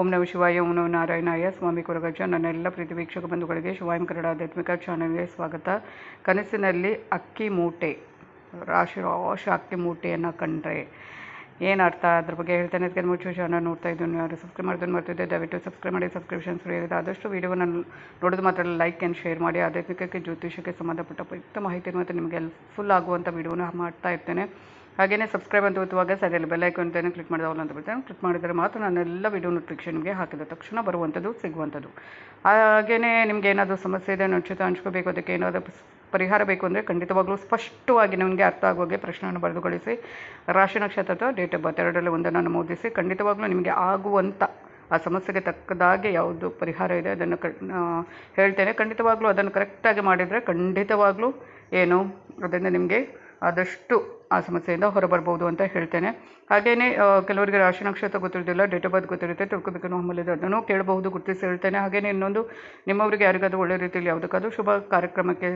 ಓಂ ನಮ ಶಿವಾಯ, ಓಂ ನಮ ನಾರಾಯಣಾಯ. ಸ್ವಾಮಿ ಕೊರಗಜ್ಜ, ನನ್ನೆಲ್ಲ ಪ್ರೀತಿ ವೀಕ್ಷಕ ಬಂಧುಗಳಿಗೆ ಶಿವಾಯಂ ಕನ್ನಡ ಆಧ್ಯಾತ್ಮಿಕ ಚಾನಲ್ಗೆ ಸ್ವಾಗತ. ಕನಸಿನಲ್ಲಿ ಅಕ್ಕಿ ಮೂಟೆ, ರಾಶಿ ರಾಶಿ ಅಕ್ಕಿ ಮೂಟೆಯನ್ನು ಕಂಡ್ರೆ ಏನು ಅರ್ಥ? ಅದ್ರ ಬಗ್ಗೆ ಹೇಳ್ತೇನೆ. ಅದಕ್ಕೆ ಮುಚ್ಚು. ಚಾನಲ್ ನೋಡ್ತಾ ಇದ್ದೀನಿ ಯಾರು ಸಬ್ಸ್ಕ್ರೈಬ್ ಮಾಡಿದ್ರು ಮಾಡ್ತಿದ್ದೆ ದಯವಿಟ್ಟು ಸಬ್ಸ್ಕ್ರೈಬ್ ಮಾಡಿ ಸಬ್ಸ್ಕ್ರಿಪ್ಷನ್ ಫ್ರೀ ಇದೆ ಆದಷ್ಟು ವೀಡಿಯೋನ ನೋಡೋದು ಮಾತ್ರ ಲೈಕ್ ಆ್ಯಂಡ್ ಶೇರ್ ಮಾಡಿ. ಆಧ್ಯಾತ್ಮಿಕಕ್ಕೆ ಜ್ಯೋತಿಷಕ್ಕೆ ಸಂಬಂಧಪಟ್ಟ ಉಪಯುಕ್ತ ಮಾಹಿತಿ ಮತ್ತು ನಿಮಗೆ ಹೆಲ್ಪ್ಫುಲ್ ಆಗುವಂಥ ವೀಡಿಯೋನ ಮಾಡ್ತಾ ಇರ್ತೇನೆ. ಹಾಗೆಯೇ ಸಬ್ಸ್ಕ್ರೈಬ್ ಅಂತ ಒತ್ತುವಾಗ ಸರಿಯಲ್ಲಿ ಬೆಲ್ ಐಕಾನ್ ಅಂತೇನೆ ಕ್ಲಿಕ್ ಮಾಡಿದಾಗ ಅಂತ ಬಿಡ್ತೇನೆ ಕ್ಲಿಕ್ ಮಾಡಿದರೆ ಮಾತ್ರ ನನ್ನೆಲ್ಲ ವಿಡಿಯೋ ನೋಟಿಫಿಕೇಷನ್ಗೆ ಹಾಕಿದ ತಕ್ಷಣ ಬರುವಂಥದ್ದು ಸಿಗುವಂಥದ್ದು ಹಾಗೆಯೇ ನಿಮಗೆ ಏನಾದರೂ ಸಮಸ್ಯೆ ಇದೆ ಉಚಿತ ಹಂಚ್ಕೋಬೇಕು, ಅದಕ್ಕೆ ಏನಾದರೂ ಪರಿಹಾರ ಬೇಕು ಅಂದರೆ ಖಂಡಿತವಾಗಲೂ ಸ್ಪಷ್ಟವಾಗಿ ನಿಮಗೆ ಅರ್ಥ ಆಗುವಾಗೆ ಪ್ರಶ್ನೆಯನ್ನು ಬರೆದುಗೊಳಿಸಿ ರಾಶಿ ನಕ್ಷತ್ರ ಅಥವಾ ಡೇಟ್ ಆಫ್ ಬರ್ತ್ ಎರಡರಲ್ಲಿ ಒಂದನ್ನು ನಮೂದಿಸಿ ಖಂಡಿತವಾಗ್ಲೂ ನಿಮಗೆ ಆಗುವಂಥ ಆ ಸಮಸ್ಯೆಗೆ ತಕ್ಕದಾಗೆ ಯಾವುದು ಪರಿಹಾರ ಇದೆ ಅದನ್ನು ಕ ಹೇಳ್ತೇನೆ. ಖಂಡಿತವಾಗ್ಲೂ ಅದನ್ನು ಕರೆಕ್ಟಾಗಿ ಮಾಡಿದರೆ ಖಂಡಿತವಾಗ್ಲೂ ಏನು, ಅದರಿಂದ ನಿಮಗೆ ಆದಷ್ಟು ಆ ಸಮಸ್ಯೆಯಿಂದ ಹೊರಬರ್ಬೋದು ಅಂತ ಹೇಳ್ತೇನೆ. ಹಾಗೆಯೇ ಕೆಲವರಿಗೆ ರಾಶಿ ನಕ್ಷತ್ರ ಗೊತ್ತಿರೋದಿಲ್ಲ ಡೇಟ್ ಆಫ್ ಬರ್ತ್ ಗೊತ್ತಿರುತ್ತೆ, ತಿಳ್ಕೊಬೇಕು ನಮ್ಮಲ್ಲಿ ಅದನ್ನು ಕೇಳಬಹುದು, ಗುರುತಿಸಿ ಹೇಳ್ತೇನೆ. ಹಾಗೆಯೇ ಇನ್ನೊಂದು, ನಿಮ್ಮವರಿಗೆ ಯಾರಿಗಾದರೂ ಒಳ್ಳೆ ರೀತಿಯಲ್ಲಿ ಯಾವುದಕ್ಕಾದರೂ ಶುಭ ಕಾರ್ಯಕ್ರಮಕ್ಕೆ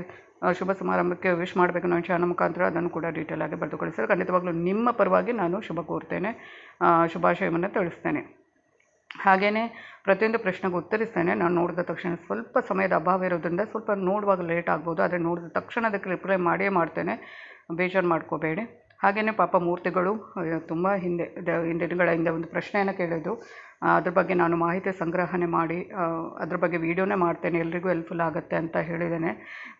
ಶುಭ ಸಮಾರಂಭಕ್ಕೆ ವಿಶ್ ಮಾಡಬೇಕು ನಾನು ಚಾನಲ್ ಮುಖಾಂತರ ಅದನ್ನು ಕೂಡ ಡೀಟೇಲ್ ಆಗಿ ಬರೆದು ಕಳಿಸಿದ್ರೆ ಖಂಡಿತವಾಗ್ಲೂ ನಿಮ್ಮ ಪರವಾಗಿ ನಾನು ಶುಭ ಕೋರ್ತೇನೆ. ಶುಭಾಶಯವನ್ನು ತಿಳಿಸ್ತೇನೆ. ಹಾಗೆಯೇ ಪ್ರತಿಯೊಂದು ಪ್ರಶ್ನೆಗೆ ಉತ್ತರಿಸ್ತೇನೆ. ನಾನು ನೋಡಿದ ತಕ್ಷಣ ಸ್ವಲ್ಪ ಸಮಯದ ಅಭಾವ ಇರೋದ್ರಿಂದ ಸ್ವಲ್ಪ ನೋಡುವಾಗ ಲೇಟ್ ಆಗ್ಬೋದು. ಆದರೆ ನೋಡಿದ ತಕ್ಷಣ ಅದಕ್ಕೆ ರಿಪ್ಲೈ ಮಾಡೇ ಮಾಡ್ತೇನೆ. ಬೇಜಾರು ಮಾಡ್ಕೋಬೇಡಿ. ಹಾಗೆಯೇ ಪಾಪ ಮೂರ್ತಿಗಳು ತುಂಬ ಹಿಂದೆ ದ- ಹಿಂದೆ ದಿನಗಳ ಹಿಂದೆ ಒಂದು ಪ್ರಶ್ನೆಯನ್ನು ಕೇಳಿದ್ರು ಆ, ಅದ್ರ ಬಗ್ಗೆ ನಾನು ಮಾಹಿತಿ ಸಂಗ್ರಹಣೆ ಮಾಡಿ ಅದ್ರ ಬಗ್ಗೆ ವೀಡಿಯೋನೇ ಮಾಡ್ತೇನೆ. ಎಲ್ರಿಗೂ ಹೆಲ್ಪ್ಫುಲ್ ಆಗುತ್ತೆ ಅಂತ ಹೇಳಿದ್ದೇನೆ.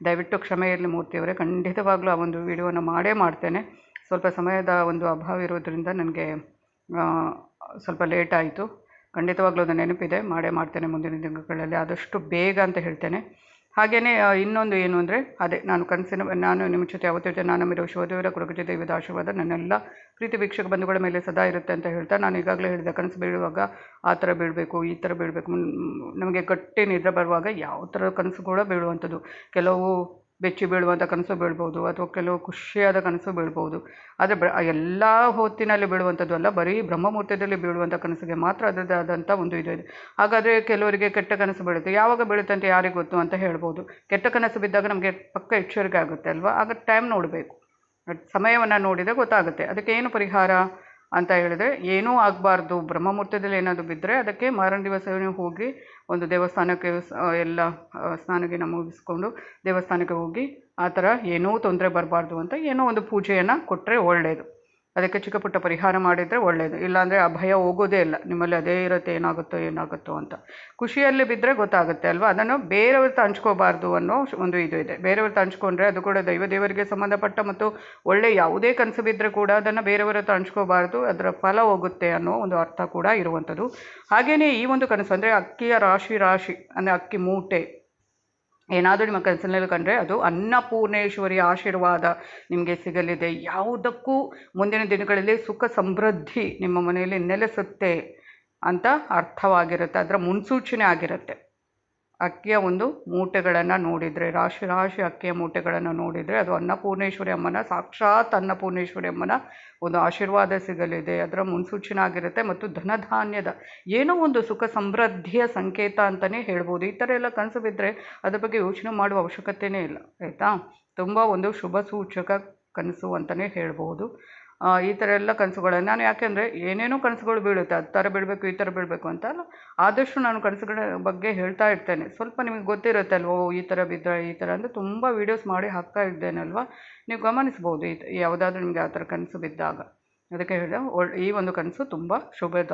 ದಯವಿಟ್ಟು ಕ್ಷಮೆ ಇರಲಿ ಮೂರ್ತಿಯವರೇ. ಖಂಡಿತವಾಗ್ಲೂ ಆ ಒಂದು ವೀಡಿಯೋನ ಮಾಡೇ ಮಾಡ್ತೇನೆ. ಸ್ವಲ್ಪ ಸಮಯದ ಒಂದು ಅಭಾವ ಇರೋದ್ರಿಂದ ನನಗೆ ಸ್ವಲ್ಪ ಲೇಟ್ ಆಯಿತು. ಖಂಡಿತವಾಗ್ಲೂ ಅದು ನೆನಪಿದೆ. ಮಾಡೇ ಮಾಡ್ತೇನೆ ಮುಂದಿನ ದಿನಗಳಲ್ಲಿ. ಆದಷ್ಟು ಬೇಗ ಅಂತ ಹೇಳ್ತೇನೆ. ಹಾಗೆಯೇ ಇನ್ನೊಂದು ಏನು ಅಂದರೆ, ಅದೇ ನಾನು ಕನಸಿನ, ನಾನು ನಿಮ್ಮ ಜೊತೆ ಯಾವತ್ತೂ ನಾನು ನಂಬಿರೋ ಶಿವದೇವರ ಕುರುಗಜ ದೈವದ ಆಶೀರ್ವಾದ. ನನ್ನೆಲ್ಲ ಪ್ರೀತಿ ವೀಕ್ಷಕ ಬಂಧುಗಳ ಮೇಲೆ ಸದಾ ಇರುತ್ತೆ ಅಂತ ಹೇಳ್ತಾ, ನಾನು ಈಗಾಗಲೇ ಹೇಳಿದೆ ಕನಸು ಬೀಳುವಾಗ ಆ ಥರ ಬೀಳಬೇಕು, ಈ ಥರ ಬೀಳಬೇಕು. ನಮಗೆ ಗಟ್ಟಿ ನಿದ್ರೆ ಬರುವಾಗ ಯಾವ ಥರ ಕನಸು ಕೂಡ ಬೀಳುವಂಥದ್ದು. ಕೆಲವು ಬೆಚ್ಚಿ ಬೀಳುವಂಥ ಕನಸು ಬೀಳ್ಬೋದು ಅಥವಾ ಕೆಲವು ಖುಷಿಯಾದ ಕನಸು ಬೀಳ್ಬೋದು ಆದರೆ ಎಲ್ಲ ಹೊತ್ತಿನಲ್ಲಿ ಬೀಳುವಂಥದ್ದು ಅಲ್ಲ, ಬರೀ ಬ್ರಹ್ಮಮುಹೂರ್ತದಲ್ಲಿ ಬೀಳುವಂಥ ಕನಸಿಗೆ ಮಾತ್ರ ಅದರದ್ದೇ ಆದಂಥ ಒಂದು ಇದು ಇದೆ. ಹಾಗಾದರೆ ಕೆಲವರಿಗೆ ಕೆಟ್ಟ ಕನಸು ಬೀಳುತ್ತೆ. ಯಾವಾಗ ಬೀಳುತ್ತೆ ಅಂತ ಯಾರಿಗೆ ಗೊತ್ತು ಅಂತ ಹೇಳ್ಬೋದು. ಕೆಟ್ಟ ಕನಸು ಬಿದ್ದಾಗ ನಮಗೆ ಪಕ್ಕ ಎಚ್ಚರಿಕೆ ಆಗುತ್ತೆ ಅಲ್ವಾ? ಆಗ ಟೈಮ್ ನೋಡಬೇಕು. ಸಮಯವನ್ನು ನೋಡಿದರೆ ಗೊತ್ತಾಗುತ್ತೆ. ಅದಕ್ಕೆ ಏನು ಪರಿಹಾರ? ಅಂತ ಹೇಳಿದ್ರೆ, ಏನೂ ಆಗಬಾರ್ದು, ಬ್ರಹ್ಮಮುಹೂರ್ತದಲ್ಲಿ ಏನಾದರೂ ಬಿದ್ದರೆ ಅದಕ್ಕೆ ಮಾರನ ದಿವಸವೇ ಹೋಗಿ ಒಂದು ದೇವಸ್ಥಾನಕ್ಕೆ ಎಲ್ಲ ಸ್ನಾನಗೆ ಸ್ನಾನಗಿನ ಮುಗಿಸ್ಕೊಂಡು ದೇವಸ್ಥಾನಕ್ಕೆ ಹೋಗಿ ಆ ಥರ ಏನೂ ತೊಂದರೆ ಬರಬಾರ್ದು ಅಂತ ಏನೋ ಒಂದು ಪೂಜೆಯನ್ನು ಕೊಟ್ಟರೆ ಒಳ್ಳೆಯದು ಅದಕ್ಕೆ ಚಿಕ್ಕ ಪುಟ್ಟ ಪರಿಹಾರ ಮಾಡಿದರೆ ಒಳ್ಳೆಯದು ಇಲ್ಲಾಂದರೆ ಆ ಭಯ ಹೋಗೋದೇ ಇಲ್ಲ. ನಿಮ್ಮಲ್ಲಿ ಅದೇ ಇರುತ್ತೆ, ಏನಾಗುತ್ತೋ ಏನಾಗುತ್ತೋ ಅಂತ. ಖುಷಿಯಲ್ಲಿ ಬಿದ್ದರೆ ಗೊತ್ತಾಗುತ್ತೆ ಅಲ್ವಾ? ಅದನ್ನು ಬೇರೆಯವ್ರ ಹತ್ರ ಹಂಚ್ಕೋಬಾರ್ದು ಅನ್ನೋ ಒಂದು ಇದು ಇದೆ. ಬೇರೆಯವ್ರ ಹತ್ರ ಹಂಚ್ಕೊಂಡ್ರೆ ಅದು ಕೂಡ ದೈವ ದೇವರಿಗೆ ಸಂಬಂಧಪಟ್ಟ ಮತ್ತು ಒಳ್ಳೆಯ ಯಾವುದೇ ಕನಸು ಬಿದ್ದರೆ ಕೂಡ ಅದನ್ನು ಬೇರೆಯವರ ಹತ್ರ ಹಂಚ್ಕೋಬಾರ್ದು ಅದರ ಫಲ ಹೋಗುತ್ತೆ ಅನ್ನೋ ಒಂದು ಅರ್ಥ ಕೂಡ ಇರುವಂಥದ್ದು. ಹಾಗೆಯೇ ಈ ಒಂದು ಕನಸು ಅಂದರೆ ಅಕ್ಕಿಯ ರಾಶಿ ರಾಶಿ, ಅಂದರೆ ಅಕ್ಕಿ ಮೂಟೆ. ಏನಾದರೂ ನಿಮ್ಮ ಕನಸಿನಲ್ಲಿ ಕಂಡ್ರೆ ಅದು ಅನ್ನಪೂರ್ಣೇಶ್ವರಿ ಆಶೀರ್ವಾದ ನಿಮಗೆ ಸಿಗಲಿದೆ. ಯಾವುದಕ್ಕೂ ಮುಂದಿನ ದಿನಗಳಲ್ಲಿ ಸುಖ ಸಮೃದ್ಧಿ ನಿಮ್ಮ ಮನೆಯಲ್ಲಿ ನೆಲೆಸುತ್ತೆ ಅಂತ ಅರ್ಥವಾಗಿರುತ್ತೆ. ಅದರ ಮುನ್ಸೂಚನೆ ಆಗಿರುತ್ತೆ. ಅಕ್ಕಿಯ ಒಂದು ಮೂಟೆಗಳನ್ನು ನೋಡಿದರೆ, ರಾಶಿ ರಾಶಿ ಅಕ್ಕಿಯ ಮೂಟೆಗಳನ್ನು ನೋಡಿದರೆ ಅದು ಅನ್ನಪೂರ್ಣೇಶ್ವರಿ ಅಮ್ಮನ, ಸಾಕ್ಷಾತ್ ಅನ್ನಪೂರ್ಣೇಶ್ವರಿ ಅಮ್ಮನ ಒಂದು ಆಶೀರ್ವಾದ ಸಿಗಲಿದೆ. ಅದರ ಮುನ್ಸೂಚನೆ ಆಗಿರುತ್ತೆ ಮತ್ತು ಧನಧಾನ್ಯದ ಏನೋ ಒಂದು ಸುಖ ಸಮೃದ್ಧಿಯ ಸಂಕೇತ ಅಂತಲೇ ಹೇಳ್ಬೋದು. ಈ ಥರ ಎಲ್ಲ ಕನಸು ಬಿದ್ದರೆ ಅದ್ರ ಬಗ್ಗೆ ಯೋಚನೆ ಮಾಡುವ ಅವಶ್ಯಕತೆಯೇ ಇಲ್ಲ, ಆಯಿತಾ? ತುಂಬ ಒಂದು ಶುಭ ಸೂಚಕ ಕನಸು ಅಂತಲೇ ಹೇಳ್ಬೋದು. ಈ ಥರ ಎಲ್ಲ ಕನಸುಗಳನ್ನು ನಾನು ಯಾಕೆಂದರೆ ಏನೇನೋ ಕನಸುಗಳು ಬೀಳುತ್ತೆ, ಅದು ಥರ ಬೀಳಬೇಕು ಈ ಥರ ಬೀಳಬೇಕು ಅಂತ ಅಲ್ಲ. ಆದಷ್ಟು ನಾನು ಕನಸುಗಳ ಬಗ್ಗೆ ಹೇಳ್ತಾ ಇರ್ತೇನೆ. ಸ್ವಲ್ಪ ನಿಮಗೆ ಗೊತ್ತಿರುತ್ತೆ ಅಲ್ವೋ ಈ ಥರ ಬಿದ್ದರೆ ಈ ಥರ ಅಂದರೆ ತುಂಬ ವೀಡಿಯೋಸ್ ಮಾಡಿ ಹಾಕ್ತಾ ಇದ್ದೇನಲ್ವ? ನೀವು ಗಮನಿಸ್ಬೋದು ಈ ಯಾವುದಾದ್ರೂ ನಿಮಗೆ ಆ ಥರ ಕನಸು ಬಿದ್ದಾಗ. ಅದಕ್ಕೆ ಹೇಳಿದೆ ಒಳ್ಳೆ ಈ ಒಂದು ಕನಸು ತುಂಬ ಶುಭದ